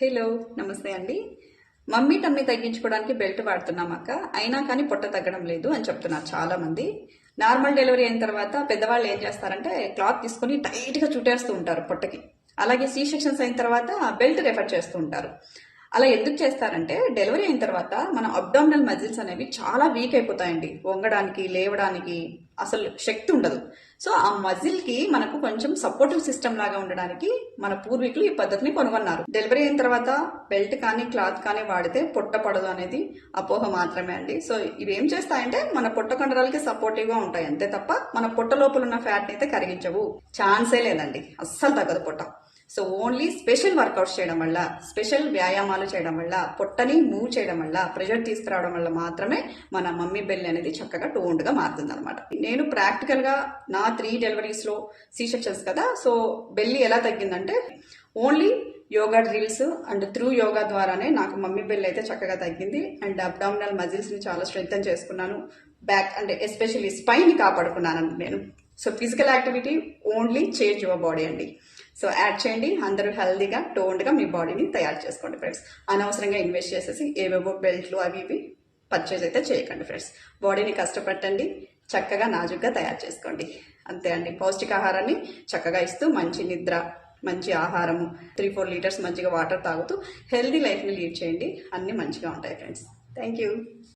Hello నమస్తే అండి. Mummy tummy తగ్గించుకోవడానికి బెల్ట్ వాడుతున్నాం అక్క. అయినా కానీ పొట్ట తగ్గడం లేదు అని చెప్తున్నారు చాలా మంది నార్మల్ డెలివరీ అయిన తర్వాత పెద్దవాళ్ళు ఏం చేస్తారంటే క్లాత్ తీసుకొని టైట్గా చుట్టేస్తూ ఉంటారు పొట్టకి. అలాగే సీ సెక్షన్స్ అయిన తర్వాత బెల్ట్ రెఫర్ చేస్తూ ఉంటారు. అలా ఎందుకు చేస్తారంటే డెలివరీ అయిన తర్వాత మన అబ్డామినల్ మజిల్స్ అనేవి చాలా వీక్ అయిపోతాయండి. వంగడానికి లేవడానికి అసలు శక్తి ఉండదు. సో ఆ మజిల్కి మనకు కొంచెం సపోర్టివ్ సిస్టమ్ లాగా ఉండడానికి మన పూర్వీకులు ఈ పద్ధతిని కనుగొన్నారు. డెలివరీ అయిన తర్వాత బెల్ట్ కానీ క్లాత్ కానీ వాడితే పొట్ట పడదు అనేది అపోహ మాత్రమే అండి. సో ఇవి ఏం చేస్తాయంటే మన పొట్ట కండరాలకి సపోర్టివ్గా ఉంటాయి. అంతే తప్ప మన పొట్ట లోపల ఉన్న ఫ్యాట్ని అయితే కరిగించవు. ఛాన్సే లేదండి. అస్సలు తగ్గదు పొట్ట. సో ఓన్లీ స్పెషల్ వర్కౌట్స్ చేయడం వల్ల స్పెషల్ వ్యాయామాలు చేయడం వల్ల పొట్టని మూవ్ చేయడం వల్ల ప్రెషర్ తీసుకురావడం వల్ల మాత్రమే మన మమ్మీ బెల్ అనేది చక్కగా టోన్డ్గా మారుతుంది అనమాట నేను ప్రాక్టికల్గా నా త్రీ డెలివరీస్లో సీ సెక్షన్స్ కదా సో బెల్లి ఎలా తగ్గిందంటే only yoga drills and through yoga ద్వారానే నాకు మమ్మీ బెల్ అయితే చక్కగా తగ్గింది. అండ్ అబ్డామినల్ మజిల్స్ని చాలా స్ట్రెంగ్తన్ చేసుకున్నాను. బ్యాక్ అంటే ఎస్పెషల్లీ స్పైన్ కాపాడుకున్నాను నేను. So physical activity only change your body అండి. సో యాడ్ చేయండి. అందరూ హెల్దీగా టోన్డ్గా మీ బాడీని తయారు చేసుకోండి ఫ్రెండ్స్ అనవసరంగా ఇన్వెస్ట్ చేసేసి ఏవేవో బెల్ట్లు అవి ఇవి పర్చేజ్ అయితే చేయకండి ఫ్రెండ్స్ బాడీని కష్టపట్టండి. చక్కగా నాజుగ్గా తయారు చేసుకోండి. అంతే అండి. పౌష్టికాహారాన్ని చక్కగా ఇస్తూ మంచి నిద్ర మంచి ఆహారము త్రీ ఫోర్ లీటర్స్ మంచిగా వాటర్ తాగుతూ హెల్దీ లైఫ్ని లీడ్ చేయండి. అన్నీ మంచిగా ఉంటాయి ఫ్రెండ్స్ థ్యాంక్ యూ